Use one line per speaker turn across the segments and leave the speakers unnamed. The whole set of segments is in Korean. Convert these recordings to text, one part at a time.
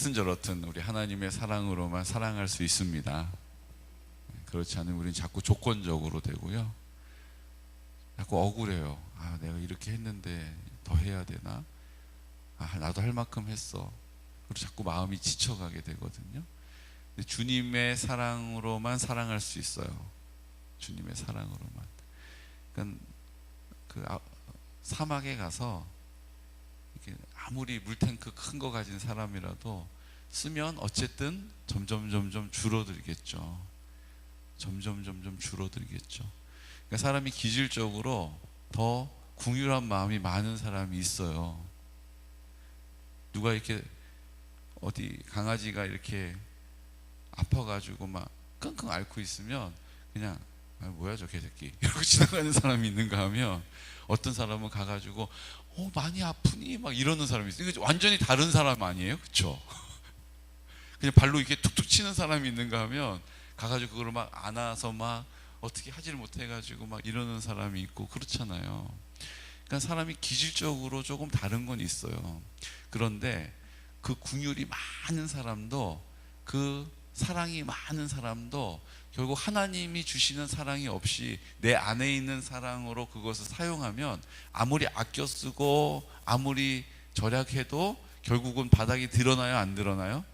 이렇든 저렇든 우리 하나님의 사랑으로만 사랑할 수 있습니다. 그렇지 않으면 우리는 자꾸 조건적으로 되고요. 자꾸 억울해요. 아, 내가 이렇게 했는데 더 해야 되나? 아, 나도 할 만큼 했어. 그리고 자꾸 마음이 지쳐가게 되거든요. 주님의 사랑으로만 사랑할 수 있어요. 주님의 사랑으로만. 그러니까 그 아- 사막에 가서 아무리 물탱크 큰 거 가진 사람이라도 쓰면 어쨌든 점점 점점 줄어들겠죠. 점점 점점 줄어들겠죠. 그러니까 사람이 기질적으로 더 궁휼한 마음이 많은 사람이 있어요. 누가 이렇게 어디 강아지가 이렇게 아파가지고 막 끙끙 앓고 있으면 그냥 아, 뭐야 저 개새끼 이러고 지나가는 사람이 있는가 하면 어떤 사람은 가가지고 어 많이 아프니 막 이러는 사람이 있어요. 이거 완전히 다른 사람 아니에요, 그렇죠? 그냥 발로 이렇게 툭툭 치는 사람이 있는가 하면 가가지고 그걸 막 안아서 막 어떻게 하지를 못해가지고 막 이러는 사람이 있고 그렇잖아요. 그러니까 사람이 기질적으로 조금 다른 건 있어요. 그런데 그 궁율이 많은 사람도 그 사랑이 많은 사람도 결국 하나님이 주시는 사랑이 없이 내 안에 있는 사랑으로 그것을 사용하면 아무리 아껴 쓰고 아무리 절약해도 결국은 바닥이 드러나요? 안 드러나요?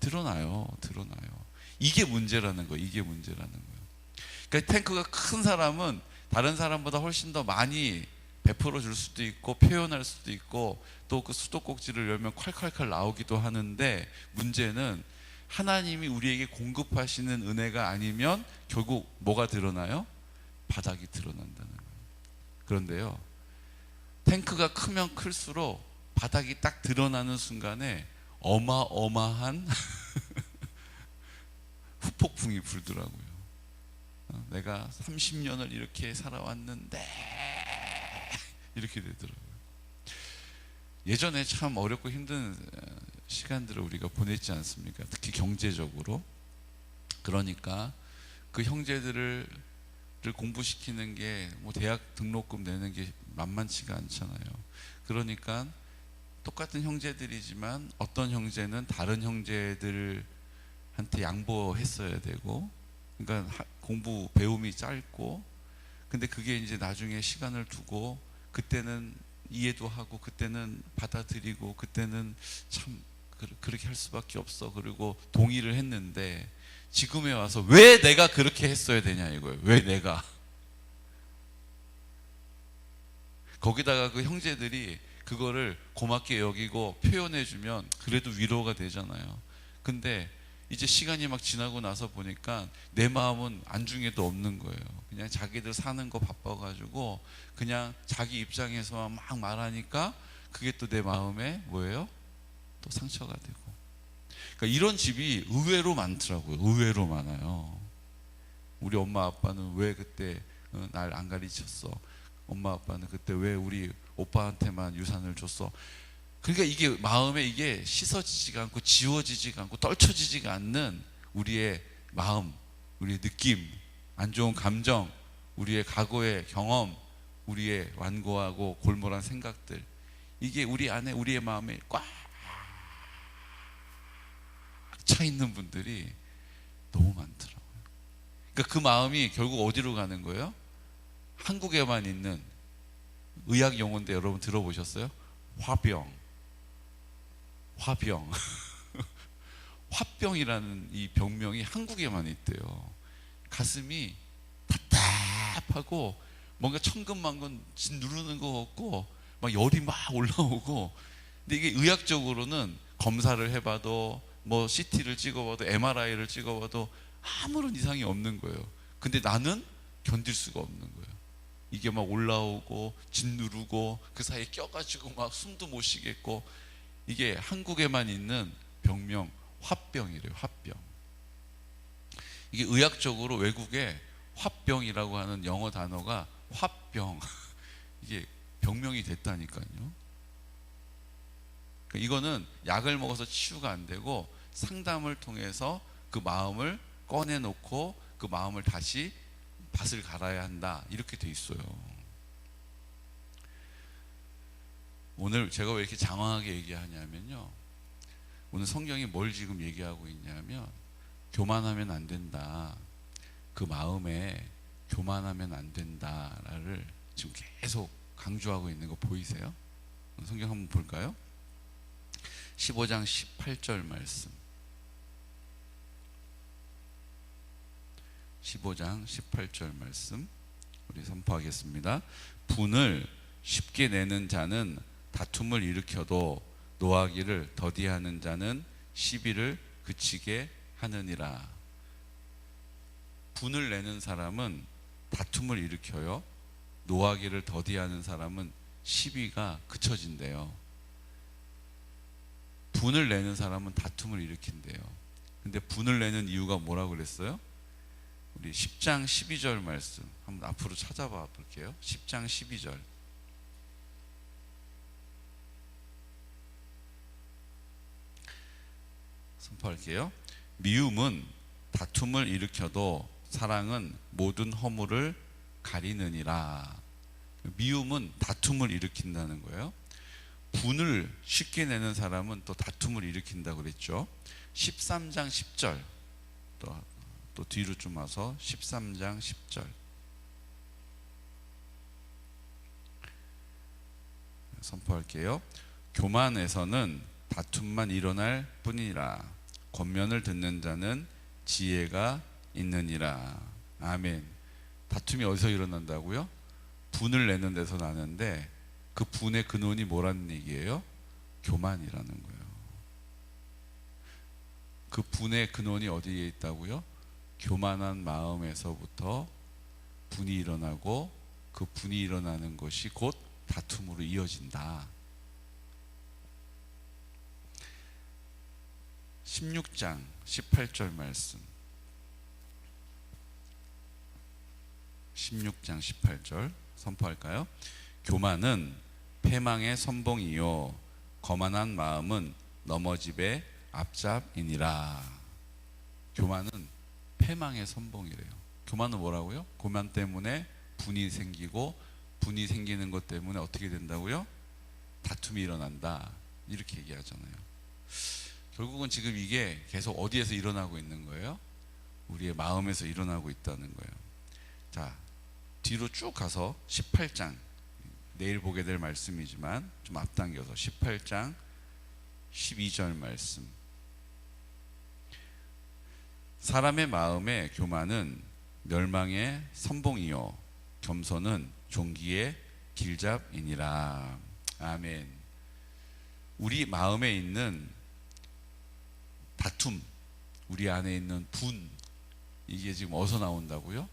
드러나요. 드러나요. 이게 문제라는 거예요. 이게 문제라는 거예요. 그러니까 탱크가 큰 사람은 다른 사람보다 훨씬 더 많이 베풀어 줄 수도 있고 표현할 수도 있고 또 그 수도꼭지를 열면 콸콸콸 나오기도 하는데 문제는 하나님이 우리에게 공급하시는 은혜가 아니면 결국 뭐가 드러나요? 바닥이 드러난다는 거예요. 그런데요. 탱크가 크면 클수록 바닥이 딱 드러나는 순간에 어마어마한 후폭풍이 불더라고요. 어, 내가 30년을 이렇게 살아왔는데 이렇게 되더라고요. 예전에 참 어렵고 힘든 어, 시간들을 우리가 보냈지 않습니까? 특히 경제적으로. 그러니까 그 형제들을 를 공부시키는 게 뭐 대학 등록금 내는 게 만만치가 않잖아요. 그러니까 똑같은 형제들이지만 어떤 형제는 다른 형제들한테 양보했어야 되고 그러니까 하- 공부 배움이 짧고 근데 그게 이제 나중에 시간을 두고 그때는 이해도 하고 그때는 받아들이고 그때는 참 그- 그렇게 할 수밖에 없어 그리고 동의를 했는데 지금에 와서 왜 내가 그렇게 했어야 되냐 이거예요 왜 내가 거기다가 그 형제들이 그거를 고맙게 여기고 표현해 주면 그래도 위로가 되잖아요 근데 이제 시간이 막 지나고 나서 보니까 내 마음은 안중에도 없는 거예요. 그냥 자기들 사는 거 바빠가지고 그냥 자기 입장에서만 막 말하니까 그게 또 내 마음에 뭐예요? 또 상처가 되고. 그러니까 이런 집이 의외로 많더라고요. 의외로 많아요. 우리 엄마 아빠는 왜 그때 어, 날안 가르쳤어? 엄마 아빠는 그때 왜 우리 오빠한테만 유산을 줬어? 그러니까 이게 마음에 이게 씻어지지가 않고 지워지지가 않고 떨쳐지지가 않는 우리의 마음, 우리의 느낌, 안 좋은 감정, 우리의 과거의 경험, 우리의 완고하고 골몰한 생각들 이게 우리 안에 우리의 마음에 꽉 차 있는 분들이 너무 많더라고요. 그러니까 그 마음이 결국 어디로 가는 거예요? 한국에만 있는 의학 용어인데 여러분 들어보셨어요? 화병. 화병. 화병이라는 이 병명이 한국에만 있대요. 가슴이 답답하고 뭔가 천근만근 진 누르는 것 같고 막 열이 막 올라오고 근데 이게 의학적으로는 검사를 해봐도 뭐 CT를 찍어봐도 MRI를 찍어봐도 아무런 이상이 없는 거예요. 근데 나는 견딜 수가 없는 거예요. 이게 막 올라오고 짓누르고 그 사이에 껴가지고 막 숨도 못 쉬겠고 이게 한국에만 있는 병명 화병이래요. 화병. 이게 의학적으로 외국에 화병이라고 하는 영어 단어가 화병 이게 병명이 됐다니까요. 그러니까 이거는 약을 먹어서 치유가 안 되고 상담을 통해서 그 마음을 꺼내놓고 그 마음을 다시 밭을 갈아야 한다 이렇게 돼 있어요. 오늘 제가 왜 이렇게 장황하게 얘기하냐면요. 오늘 성경이 뭘 지금 얘기하고 있냐면 교만하면 안 된다. 그 마음에 교만하면 안 된다를 지금 계속 강조하고 있는 거 보이세요? 성경 한번 볼까요? 15장 18절 말씀. 15장 18절 말씀 우리 선포하겠습니다. 분을 쉽게 내는 자는 다툼을 일으켜도 노하기를 더디하는 자는 시비를 그치게 하느니라. 분을 내는 사람은 다툼을 일으켜요. 노하기를 더디하는 사람은 시비가 그쳐진대요. 분을 내는 사람은 다툼을 일으킨대요. 근데 분을 내는 이유가 뭐라고 그랬어요? 우리 10장 12절 말씀 한번 앞으로 찾아봐 볼게요. 10장 12절. 선포할게요. 미움은 다툼을 일으켜도 사랑은 모든 허물을 가리느니라. 미움은 다툼을 일으킨다는 거예요. 분을 쉽게 내는 사람은 또 다툼을 일으킨다고 그랬죠. 13장 10절. 또, 또 뒤로 좀 와서 13장 10절. 선포할게요. 교만에서는 다툼만 일어날 뿐이라 권면을 듣는 자는 지혜가 있느니라. 아멘. 다툼이 어디서 일어난다고요? 분을 내는 데서 나는데 그 분의 근원이 뭐라는 얘기예요? 교만이라는 거예요. 그 분의 근원이 어디에 있다고요? 교만한 마음에서부터 분이 일어나고 그 분이 일어나는 것이 곧 다툼으로 이어진다. 16장 18절 말씀. 16장 18절 선포할까요? 교만은 패망의 선봉이요 거만한 마음은 넘어집의 앞잡이니라. 교만은 패망의 선봉이래요. 교만은 뭐라고요? 교만 때문에 분이 생기고 분이 생기는 것 때문에 어떻게 된다고요? 다툼이 일어난다. 이렇게 얘기하잖아요. 결국은 지금 이게 계속 어디에서 일어나고 있는 거예요? 우리의 마음에서 일어나고 있다는 거예요. 자, 뒤로 쭉 가서 18장 내일 보게 될 말씀이지만 좀 앞당겨서 18장 12절 말씀. 사람의 마음의 교만은 멸망의 선봉이요 겸손은 종기의 길잡이니라. 아멘. 우리 마음에 있는 다툼, 우리 안에 있는 분, 이게 지금 어디서 나온다고요?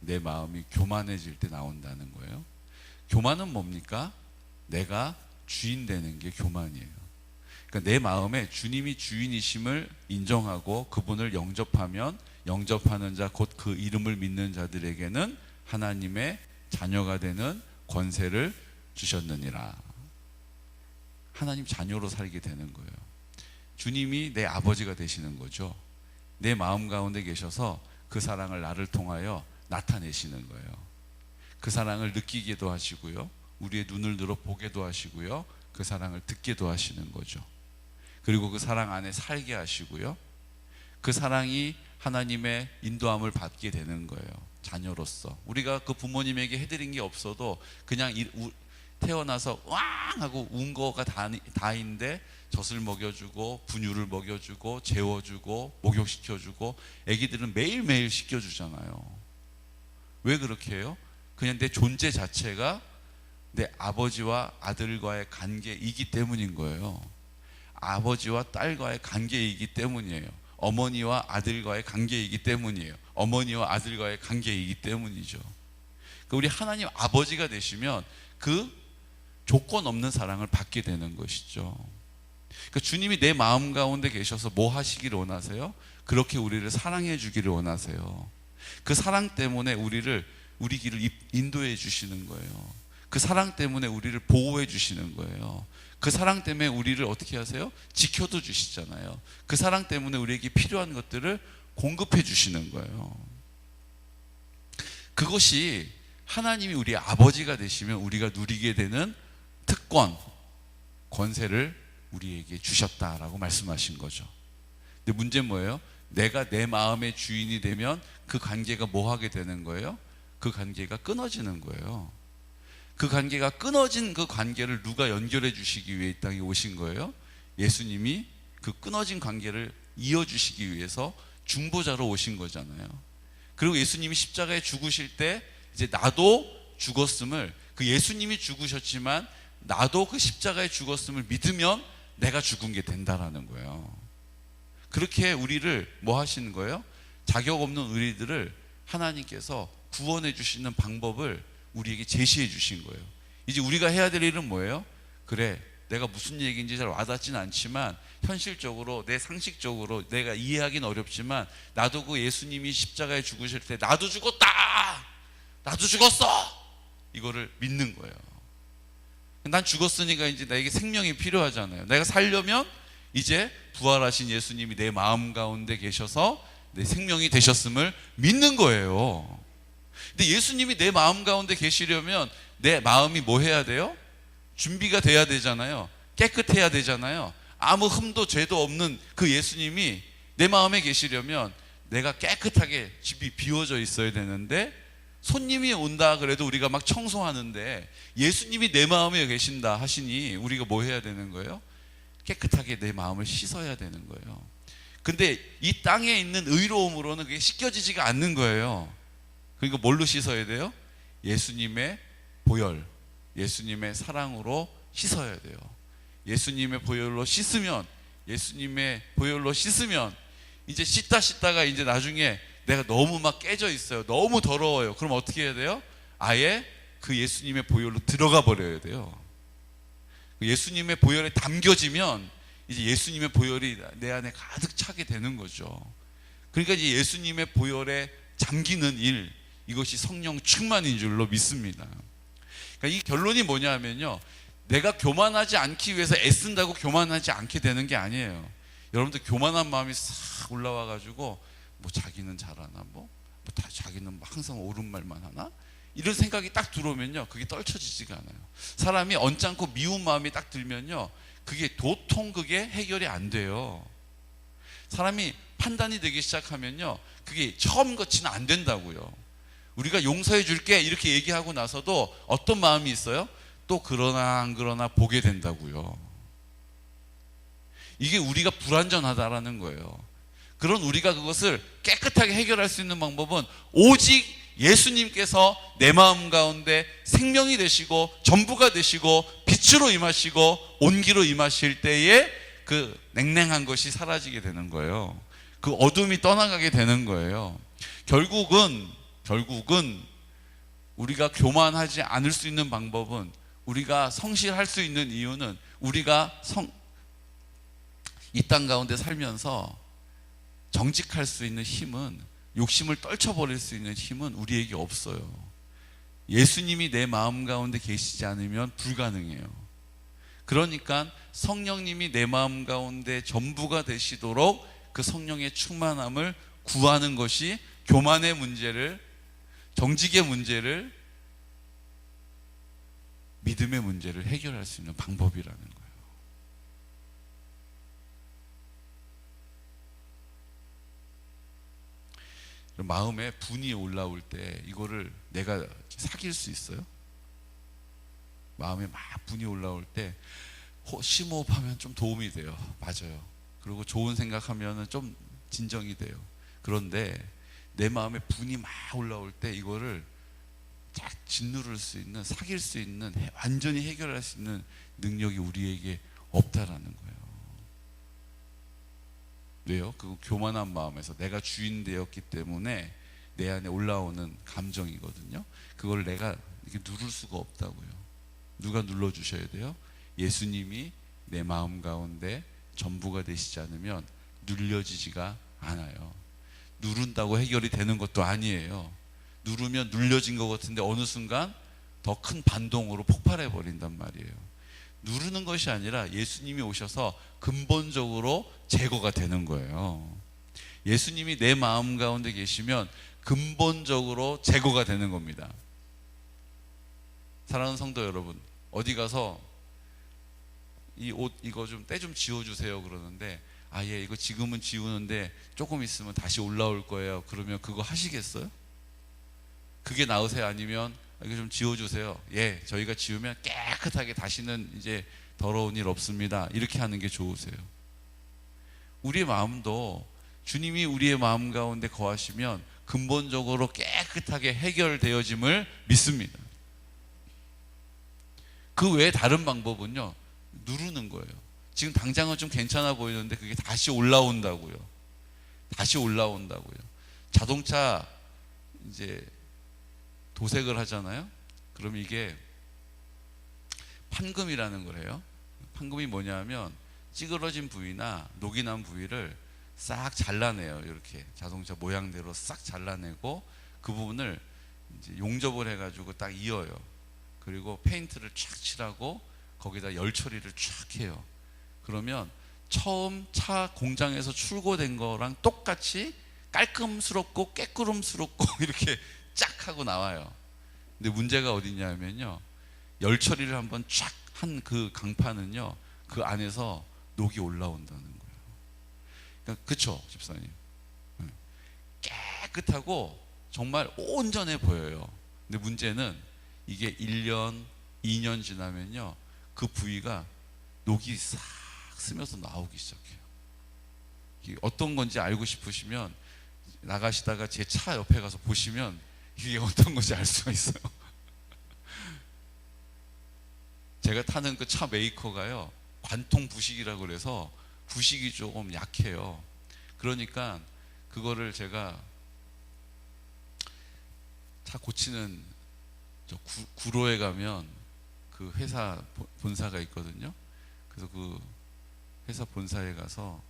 내 마음이 교만해질 때 나온다는 거예요. 교만은 뭡니까? 내가 주인 되는 게 교만이에요. 그러니까 내 마음에 주님이 주인이심을 인정하고 그분을 영접하면 영접하는 자 곧 그 이름을 믿는 자들에게는 하나님의 자녀가 되는 권세를 주셨느니라. 하나님 자녀로 살게 되는 거예요. 주님이 내 아버지가 되시는 거죠. 내 마음 가운데 계셔서 그 사랑을 나를 통하여 나타내시는 거예요. 그 사랑을 느끼기도 하시고요. 우리의 눈을 들어 보게도 하시고요. 그 사랑을 듣게도 하시는 거죠. 그리고 그 사랑 안에 살게 하시고요. 그 사랑이 하나님의 인도함을 받게 되는 거예요. 자녀로서. 우리가 그 부모님에게 해드린 게 없어도 그냥 이- 우- 태어나서 왕 하고 운 거가 다, 다인데 젖을 먹여주고 분유를 먹여주고 재워주고 목욕시켜주고 애기들은 매일매일 시켜주잖아요. 왜 그렇게 해요? 그냥 내 존재 자체가 내 아버지와 아들과의 관계이기 때문인 거예요. 아버지와 딸과의 관계이기 때문이에요. 어머니와 아들과의 관계이기 때문이에요. 어머니와 아들과의 관계이기 때문이죠. 그 우리 하나님 아버지가 되시면 그 조건 없는 사랑을 받게 되는 것이죠. 그 주님이 내 마음 가운데 계셔서 뭐 하시기를 원하세요? 그렇게 우리를 사랑해 주기를 원하세요. 그 사랑 때문에 우리를 우리 길을 이- 인도해 주시는 거예요. 그 사랑 때문에 우리를 보호해 주시는 거예요. 그 사랑 때문에 우리를 어떻게 하세요? 지켜도 주시잖아요. 그 사랑 때문에 우리에게 필요한 것들을 공급해 주시는 거예요. 그것이 하나님이 우리의 아버지가 되시면 우리가 누리게 되는 특권, 권세를 우리에게 주셨다라고 말씀하신 거죠. 근데 문제는 뭐예요? 내가 내 마음의 주인이 되면 그 관계가 뭐 하게 되는 거예요? 그 관계가 끊어지는 거예요. 그 관계가 끊어진 그 관계를 누가 연결해 주시기 위해 이 땅에 오신 거예요? 예수님이 그 끊어진 관계를 이어주시기 위해서 중보자로 오신 거잖아요. 그리고 예수님이 십자가에 죽으실 때 이제 나도 죽었음을 그 예수님이 죽으셨지만 나도 그 십자가에 죽었음을 믿으면 내가 죽은 게 된다라는 거예요. 그렇게 우리를 뭐 하시는 거예요? 자격 없는 우리들을 하나님께서 구원해 주시는 방법을 우리에게 제시해 주신 거예요. 이제 우리가 해야 될 일은 뭐예요? 그래, 내가 무슨 얘기인지 잘 와닿진 않지만 현실적으로 내 상식적으로 내가 이해하기는 어렵지만 나도 그 예수님이 십자가에 죽으실 때 나도 죽었다. 나도 죽었어. 이거를 믿는 거예요. 난 죽었으니까 이제 나에게 생명이 필요하잖아요. 내가 살려면 이제 부활하신 예수님이 내 마음 가운데 계셔서 내 생명이 되셨음을 믿는 거예요. 근데 예수님이 내 마음 가운데 계시려면 내 마음이 뭐 해야 돼요? 준비가 돼야 되잖아요. 깨끗해야 되잖아요. 아무 흠도 죄도 없는 그 예수님이 내 마음에 계시려면 내가 깨끗하게 집이 비워져 있어야 되는데 손님이 온다 그래도 우리가 막 청소하는데 예수님이 내 마음에 계신다 하시니 우리가 뭐 해야 되는 거예요? 깨끗하게 내 마음을 씻어야 되는 거예요. 근데 이 땅에 있는 의로움으로는 그게 씻겨지지가 않는 거예요. 그러니까 뭘로 씻어야 돼요? 예수님의 보혈, 예수님의 사랑으로 씻어야 돼요. 예수님의 보혈로 씻으면 예수님의 보혈로 씻으면 이제 씻다 씻다가 이제 나중에 내가 너무 막 깨져 있어요. 너무 더러워요. 그럼 어떻게 해야 돼요? 아예 그 예수님의 보혈로 들어가 버려야 돼요. 예수님의 보혈에 담겨지면 이제 예수님의 보혈이 내 안에 가득 차게 되는 거죠. 그러니까 이제 예수님의 보혈에 잠기는 일 이것이 성령 충만인 줄로 믿습니다. 그러니까 이 결론이 뭐냐면요. 내가 교만하지 않기 위해서 애쓴다고 교만하지 않게 되는 게 아니에요. 여러분들 교만한 마음이 싹 올라와 가지고 뭐 자기는 잘하나 뭐, 뭐 다, 자기는 뭐 항상 옳은 말만 하나? 이런 생각이 딱 들어오면요. 그게 떨쳐지지가 않아요. 사람이 언짢고 미운 마음이 딱 들면요. 그게 도통 그게 해결이 안 돼요. 사람이 판단이 되기 시작하면요. 그게 처음 것치는 안 된다고요 우리가 용서해 줄게 이렇게 얘기하고 나서도 어떤 마음이 있어요 또 그러나 안 그러나 보게 된다고요 이게 우리가 불완전하다라는 거예요 그런 우리가 그것을 깨끗하게 해결할 수 있는 방법은 오직 예수님께서 내 마음 가운데 생명이 되시고 전부가 되시고 빛으로 임하시고 온기로 임하실 때에 그 냉랭한 것이 사라지게 되는 거예요. 그 어둠이 떠나가게 되는 거예요. 결국은 결국은 우리가 교만하지 않을 수 있는 방법은 우리가 성실할 수 있는 이유는 우리가 성 이 땅 가운데 살면서 정직할 수 있는 힘은 욕심을 떨쳐버릴 수 있는 힘은 우리에게 없어요. 예수님이 내 마음 가운데 계시지 않으면 불가능해요. 그러니까 성령님이 내 마음 가운데 전부가 되시도록 그 성령의 충만함을 구하는 것이 교만의 문제를 정직의 문제를 믿음의 문제를 해결할 수 있는 방법이라는 거예요. 마음에 분이 올라올 때 이거를 내가 사귈 수 있어요? 마음에 막 분이 올라올 때 심호흡하면 좀 도움이 돼요. 맞아요. 그리고 좋은 생각하면 좀 진정이 돼요. 그런데 내 마음에 분이 막 올라올 때 이거를 딱 짓누를 수 있는 사귈 수 있는 완전히 해결할 수 있는 능력이 우리에게 없다라는 거예요. 왜요? 그 교만한 마음에서 내가 주인 되었기 때문에 내 안에 올라오는 감정이거든요. 그걸 내가 이렇게 누를 수가 없다고요. 누가 눌러 주셔야 돼요? 예수님이 내 마음 가운데 전부가 되시지 않으면 눌려지지가 않아요. 누른다고 해결이 되는 것도 아니에요. 누르면 눌려진 것 같은데 어느 순간 더 큰 반동으로 폭발해 버린단 말이에요. 누르는 것이 아니라 예수님이 오셔서 근본적으로 제거가 되는 거예요. 예수님이 내 마음 가운데 계시면 근본적으로 제거가 되는 겁니다. 사랑하는 성도 여러분, 어디 가서 이 옷 이거 좀 때좀 지워주세요 그러는데 아 예 이거 지금은 지우는데 조금 있으면 다시 올라올 거예요 그러면 그거 하시겠어요? 그게 나으세요 아니면 아, 이거 좀 지워주세요 예 저희가 지우면 깨끗하게 다시는 이제 더러운 일 없습니다 이렇게 하는 게 좋으세요 우리의 마음도 주님이 우리의 마음 가운데 거하시면 근본적으로 깨끗하게 해결되어짐을 믿습니다. 그 외에 다른 방법은요, 누르는 거예요. 지금 당장은 좀 괜찮아 보이는데 그게 다시 올라온다고요. 다시 올라온다고요. 자동차 이제 도색을 하잖아요. 그럼 이게 판금이라는 걸 해요. 판금이 뭐냐면 찌그러진 부위나 녹이 난 부위를 싹 잘라내요. 이렇게 자동차 모양대로 싹 잘라내고 그 부분을 용접을 해가지고 딱 이어요. 그리고 페인트를 쫙 칠하고 거기다 열 처리를 쫙 해요. 그러면 처음 차 공장에서 출고된 거랑 똑같이 깔끔스럽고 깨끗름스럽고 이렇게 쫙 하고 나와요. 근데 문제가 어디냐면요. 열 처리를 한번 쫙 한 그 강판은요. 그 안에서 녹이 올라온다는 거예요. 그러니까 그쵸, 집사님. 네. 깨끗하고 정말 온전해 보여요. 근데 문제는 이게 1년, 2년 지나면요. 그 부위가 녹이 싹 스며서 나오기 시작해요. 어떤 건지 알고 싶으시면 나가시다가 제 차 옆에 가서 보시면 이게 어떤 건지 알 수가 있어요. 제가 타는 그 차 메이커가요. 관통 부식이라고 그래서 부식이 조금 약해요. 그러니까 그거를 제가 차 고치는 저 구, 구로에 가면 그 회사 본- 본사가 있거든요. 그래서 그 회사 본사에 가서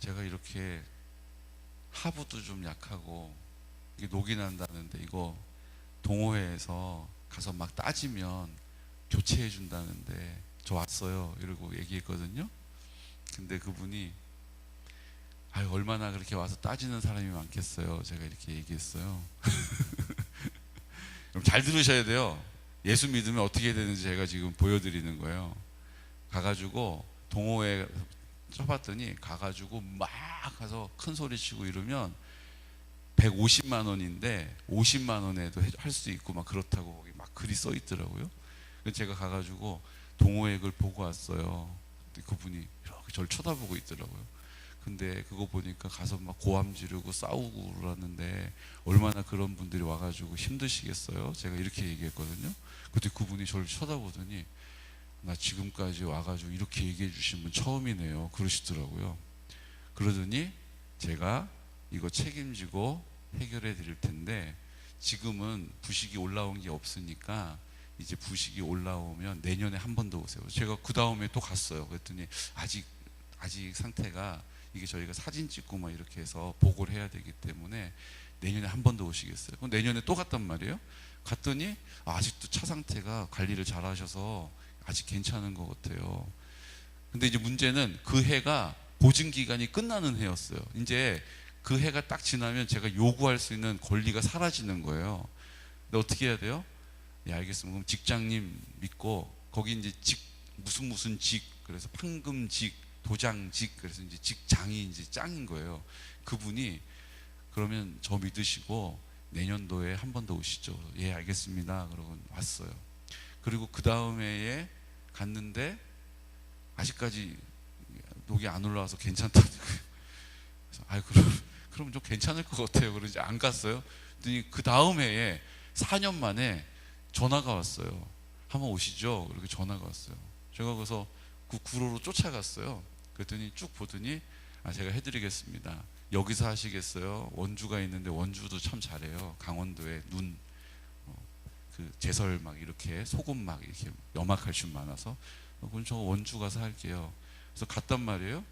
제가 이렇게 하부도 좀 약하고 이게 녹이 난다는데 이거 동호회에서 가서 막 따지면 교체해 준다는데 저 왔어요 이러고 얘기했거든요. 근데 그분이 아유 얼마나 그렇게 와서 따지는 사람이 많겠어요. 제가 이렇게 얘기했어요. 그럼 잘 들으셔야 돼요. 예수 믿으면 어떻게 되는지 제가 지금 보여드리는 거예요. 가가지고 동호회 쳐봤더니 가가지고 막 가서 큰 소리 치고 이러면 150만 원인데 50만 원에도 할 수 있고 막 그렇다고 거기 막 글이 써 있더라고요. 제가 가가지고 동호회 글 보고 왔어요. 그분이 이렇게 저를 쳐다보고 있더라고요. 근데 그거 보니까 가서 막 고함 지르고 싸우고 그러는데 얼마나 그런 분들이 와가지고 힘드시겠어요? 제가 이렇게 얘기했거든요. 그때 그분이 저를 쳐다보더니 나 지금까지 와가지고 이렇게 얘기해 주신 분 처음이네요. 그러시더라고요. 그러더니 제가 이거 책임지고 해결해 드릴 텐데 지금은 부식이 올라온 게 없으니까 이제 부식이 올라오면 내년에 한 번 더 오세요. 제가 그 다음에 또 갔어요. 그랬더니 아직 아직 상태가 이게 저희가 사진 찍고 막 이렇게 해서 보고를 해야 되기 때문에 내년에 한 번 더 오시겠어요. 그럼 내년에 또 갔단 말이에요. 갔더니 아, 아직도 차 상태가 관리를 잘 하셔서 아직 괜찮은 것 같아요. 근데 이제 문제는 그 해가 보증 기간이 끝나는 해였어요. 이제 그 해가 딱 지나면 제가 요구할 수 있는 권리가 사라지는 거예요. 근데 어떻게 해야 돼요? 예, 알겠습니다. 그럼 직장님 믿고 거기 이제 직 무슨 무슨 직 그래서 판금직, 도장직 그래서 이제 직장이 이제 짱인 거예요. 그분이 그러면 저 믿으시고 내년도에 한 번 더 오시죠. 예, 알겠습니다. 그러고 왔어요. 그리고 그 다음에에 갔는데 아직까지 녹이 안 올라와서. 그래서 아 그럼 그럼 좀 괜찮을 것 같아요. 그러지 안 갔어요. 그 다음 해에 4년 만에 전화가 왔어요. 한번 오시죠. 이렇게 전화가 왔어요. 제가 그래서 그 구로로 쫓아갔어요. 그랬더니 쭉 보더니 아 제가 해드리겠습니다. 여기서 하시겠어요? 원주가 있는데 원주도 참 잘해요. 강원도에 눈, 어, 그 제설 막 이렇게 소금 막 이렇게 염화칼슘 많아서 어, 그럼 저 원주 가서 할게요. 그래서 갔단 말이에요.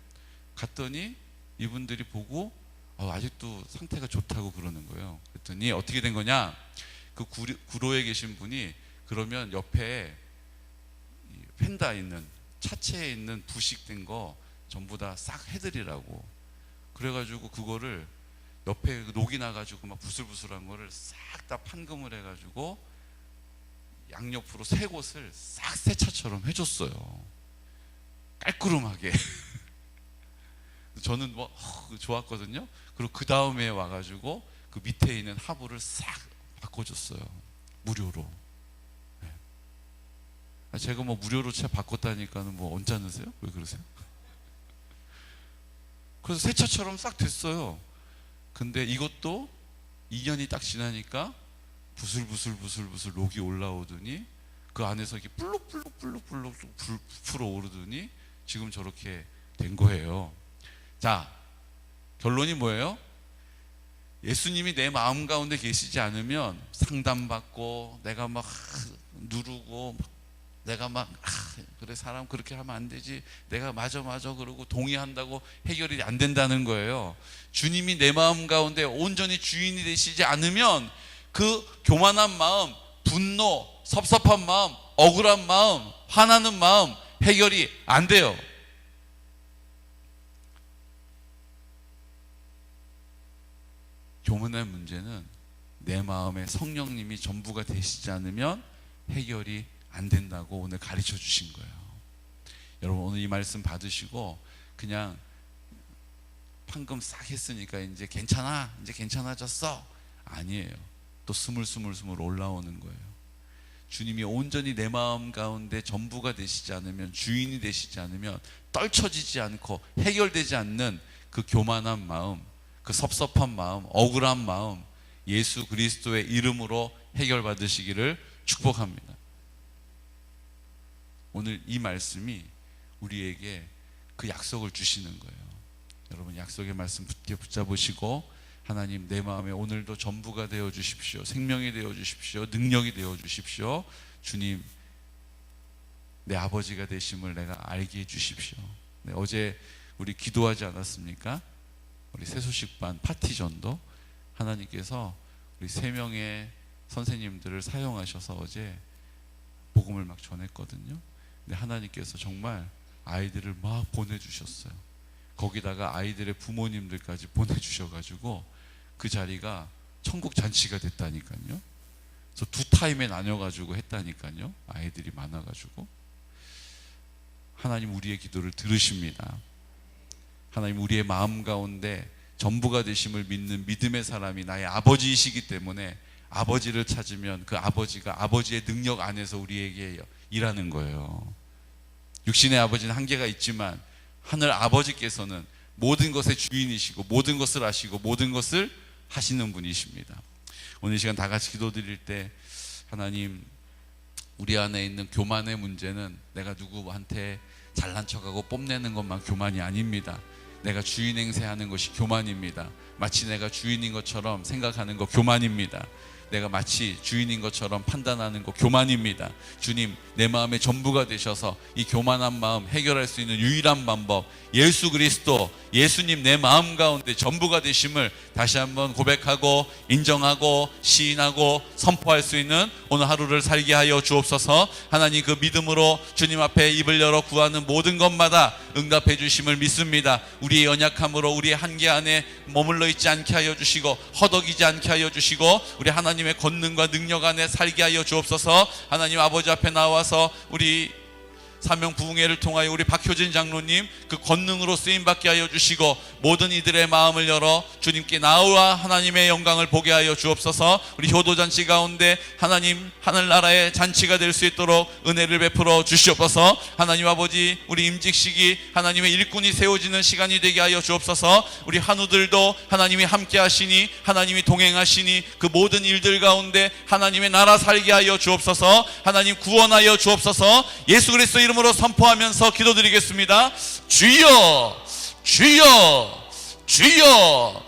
갔더니 이분들이 보고 아, 아직도 상태가 좋다고 그러는 거예요. 그랬더니 어떻게 된 거냐? 그 구리, 구로에 계신 분이 그러면 옆에 이 펜다 있는 차체에 있는 부식된 거 전부 다 싹 해드리라고 그래가지고 그거를 옆에 그 녹이 나가지고 막 부슬부슬한 거를 싹 다 판금을 해가지고 양옆으로 세 곳을 싹새 차처럼 해줬어요. 깔끔하게 저는 뭐 어, 좋았거든요. 그리고 그 다음에 와가지고 그 밑에 있는 하부를 싹 바꿔줬어요. 무료로. 네. 아, 제가 뭐 무료로 차 바꿨다니까는 뭐 언짢으세요? 왜 그러세요? 그래서 새 차처럼 싹 됐어요. 근데 이것도 2년이 딱 지나니까 부슬부슬 부슬부슬 녹이 올라오더니 그 안에서 이렇게 불룩불룩불룩불룩 불- 부풀어 오르더니 지금 저렇게 된 거예요. 자, 결론이 뭐예요? 예수님이 내 마음 가운데 계시지 않으면 상담받고 내가 막 누르고 내가 막 아, 그래 사람 그렇게 하면 안 되지 내가 맞아 맞아 그러고 동의한다고 해결이 안 된다는 거예요 주님이 내 마음 가운데 온전히 주인이 되시지 않으면 그 교만한 마음 분노 섭섭한 마음 억울한 마음 화나는 마음 해결이 안 돼요 교만의 문제는 내 마음에 성령님이 전부가 되시지 않으면 해결이 안 된다고 오늘 가르쳐 주신 거예요. 여러분 오늘 이 말씀 받으시고 그냥 판금 싹 했으니까 이제 괜찮아, 이제 괜찮아졌어. 아니에요. 또 스물스물스물 올라오는 거예요. 주님이 온전히 내 마음 가운데 전부가 되시지 않으면 주인이 되시지 않으면 떨쳐지지 않고 해결되지 않는 그 교만한 마음, 그 섭섭한 마음, 억울한 마음 예수 그리스도의 이름으로 해결받으시기를 축복합니다. 오늘 이 말씀이 우리에게 그 약속을 주시는 거예요. 여러분 약속의 말씀 붙잡으시고 하나님 내 마음에 오늘도 전부가 되어 주십시오. 생명이 되어 주십시오. 능력이 되어 주십시오. 주님 내 아버지가 되심을 내가 알게 해 주십시오. 네, 어제 우리 기도하지 않았습니까? 우리 새소식반 파티 전도 하나님께서 우리 세 명의 선생님들을 사용하셔서 어제 복음을 막 전했거든요. 근데 하나님께서 정말 아이들을 막 보내주셨어요. 거기다가 아이들의 부모님들까지 보내주셔가지고 그 자리가 천국 잔치가 됐다니까요. 그래서 두 타임에 나뉘어가지고 했다니까요. 아이들이 많아가지고 하나님 우리의 기도를 들으십니다. 하나님 우리의 마음 가운데 전부가 되심을 믿는 믿음의 사람이 나의 아버지이시기 때문에 아버지를 찾으면 그 아버지가 아버지의 능력 안에서 우리에게 일하는 거예요. 육신의 아버지는 한계가 있지만 하늘 아버지께서는 모든 것의 주인이시고 모든 것을 아시고 모든 것을 하시는 분이십니다. 오늘 이 시간 다 같이 기도드릴 때 하나님 우리 안에 있는 교만의 문제는 내가 누구한테 잘난 척하고 뽐내는 것만 교만이 아닙니다. 내가 주인 행세하는 것이 교만입니다. 마치 내가 주인인 것처럼 생각하는 것 교만입니다. 내가 마치 주인인 것처럼 판단하는 것 교만입니다. 주님, 내 마음의 전부가 되셔서 이 교만한 마음 해결할 수 있는 유일한 방법, 예수 그리스도, 예수님 내 마음 가운데 전부가 되심을 다시 한번 고백하고 인정하고 시인하고 선포할 수 있는 오늘 하루를 살게 하여 주옵소서. 하나님 그 믿음으로 주님 앞에 입을 열어 구하는 모든 것마다 응답해 주심을 믿습니다. 우리의 연약함으로 우리의 한계 안에 머물러 있지 않게 하여 주시고 허덕이지 않게 하여 주시고 우리 하나님 의 권능과 능력 안에 살게 하여 주옵소서. 하나님 아버지 앞에 나와서 우리 사명 부흥회를 통하여 우리 박효진 장로님 그 권능으로 쓰임 받게 하여 주시고 모든 이들의 마음을 열어 주님께 나와 하나님의 영광을 보게 하여 주옵소서. 우리 효도 잔치 가운데 하나님 하늘나라의 잔치가 될 수 있도록 은혜를 베풀어 주시옵소서. 하나님 아버지 우리 임직식이 하나님의 일꾼이 세워지는 시간이 되게 하여 주옵소서. 우리 한우들도 하나님이 함께 하시니 하나님이 동행하시니 그 모든 일들 가운데 하나님의 나라 살게 하여 주옵소서. 하나님 구원하여 주옵소서. 예수 그리스도 이름으로 선포하면서 기도드리겠습니다. 주여 주여 주여